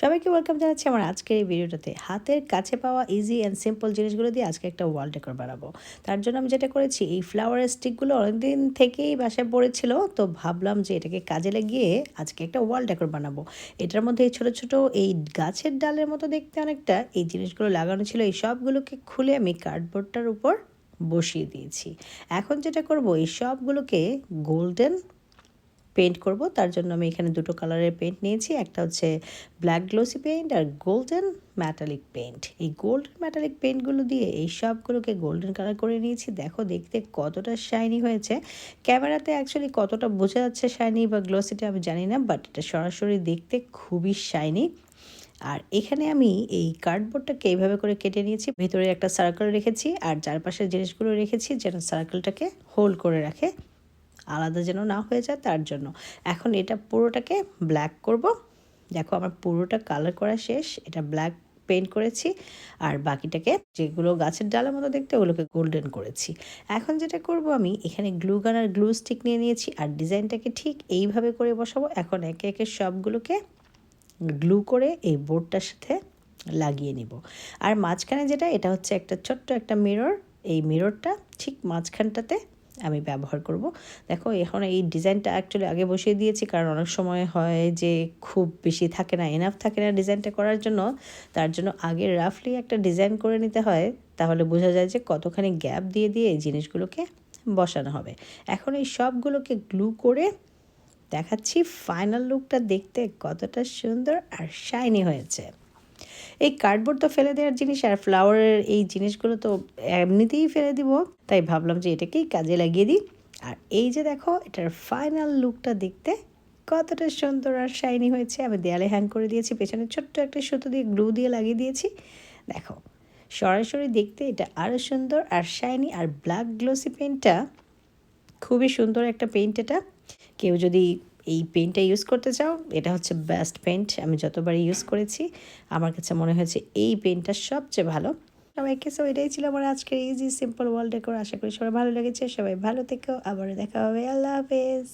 সবাইকে ওয়েলকাম জানাচ্ছি আমার আজকের এই ভিডিওটাতে। হাতের কাছে পাওয়া ইজি অ্যান্ড সিম্পল জিনিসগুলো দিয়ে আজকে একটা ওয়াল ডেকোর বানাবো। তার জন্য আমি যেটা করেছি, এই ফ্লাওয়ারের স্টিকগুলো অনেকদিন থেকেই বাসায় পড়েছিল, তো ভাবলাম যে এটাকে কাজে লাগিয়ে আজকে একটা ওয়াল ডেকোর বানাবো। এটার মধ্যে এই ছোটো ছোটো এই গাছের ডালের মতো দেখতে অনেকটা, এই জিনিসগুলো লাগানো ছিল, এই সবগুলোকে খুলে আমি কার্ডবোর্ডটার উপর বসিয়ে দিয়েছি। এখন যেটা করব, এই সবগুলোকে গোল্ডেন পেন্ট করব। তার জন্য আমি এখানে দুটো কালারের পেন্ট নিয়েছি। একটা হচ্ছে ব্ল্যাক গ্লোসি পেন্ট আর গোল্ডেন ম্যাটালিক পেন্ট এই গোল্ডেন ম্যাটালিক পেন্টগুলো দিয়ে এই সবগুলোকে গোল্ডেন কালার করে নিয়েছি। দেখো, দেখতে কতটা শাইনি হয়েছে। ক্যামেরাতে অ্যাকচুয়ালি কতটা বোঝা যাচ্ছে শাইনি বা গ্লোসিটা আমি জানি না বাট এটা সরাসরি দেখতে খুবই শাইনি আর এখানে আমি এই কার্ডবোর্ডটাকে এইভাবে করে কেটে নিয়েছি। ভেতরে একটা সার্কেল রেখেছি আর চারপাশের জিনিসগুলো রেখেছি যেন সার্কেলটাকে হোল্ড করে রাখে। আলাদা যেন না হয়ে যায়, তার জন্য। এখন এটা পুরোটাকে ব্ল্যাক করব। দেখো আমার পুরোটা কালার করা শেষ, এটা ব্ল্যাক পেন্ট করেছি, আর বাকিটাকে যেগুলো গাছের ডালের মতো দেখতে, ওগুলোকে গোল্ডেন করেছি। এখন যেটা করব আমি, এখানে গ্লু গান আর গ্লু স্টিক নিয়ে নিয়েছি, আর ডিজাইনটাকে ঠিক এইভাবে করে বসাবো। এখন একে একে সবগুলোকে গ্লু করে এই বোর্ডটার সাথে লাগিয়ে নিব। আর মাঝখানে যেটা, এটা হচ্ছে একটা ছোট্ট একটা মিরর এই মিররটা ঠিক মাঝখানটাতে আমি ব্যবহার করব। দেখো, এখন এই ডিজাইনটা অ্যাকচুয়ালি আগে বসিয়ে দিয়েছি, কারণ অনেক সময় হয় যে খুব বেশি থাকে না এনাফ থাকে না ডিজাইনটা করার জন্য। তার জন্য আগে রাফলি একটা ডিজাইন করে নিতে হয়, তাহলে বোঝা যায় যে কতখানি গ্যাপ দিয়ে দিয়ে এই জিনিসগুলোকে বসানো হবে। এখন এই সবগুলোকে গ্লু করে দেখাচ্ছি ফাইনাল লুকটা দেখতে কতটা সুন্দর আর শাইনি হয়েছে। এই কার্ডবোর্ড তো ফেলে দেওয়ার জিনিস আর ফ্লাওয়ারের এই জিনিসগুলো তো এমনিতেই ফেলে দিব। তাই ভাবলাম যে এটাকেই কাজে লাগিয়ে দিই। আর এই যে দেখো, এটার ফাইনাল লুকটা দেখতে কতটা সুন্দর আর শাইনি হয়েছে। আমি দেয়ালে হ্যাং করে দিয়েছি, পেছনে ছোট্ট একটা সুতো দিয়ে গ্লু দিয়ে লাগিয়ে দিয়েছি। দেখো, সরাসরি দেখতে এটা আরও সুন্দর আর শাইনি আর ব্ল্যাক গ্লোসি পেন্টটা খুবই সুন্দর একটা পেন্ট এটা। কেউ যদি এই পেনটা ইউজ করতে চাও, এটা হচ্ছে বেস্ট পেন্ট আমি যতবারই ইউজ করেছি, আমার কাছে মনে হয়েছে এই পেনটা সবচেয়ে ভালো। সবাইকে সো এটাই ছিল আমার আজকের ইজি সিম্পল ওয়ার্ল্ড ডেকোর আশা করি সবাই ভালো লেগেছে, সবাই ভালো থেকো আবার দেখা হবে, আল্লাহ হাফেজ।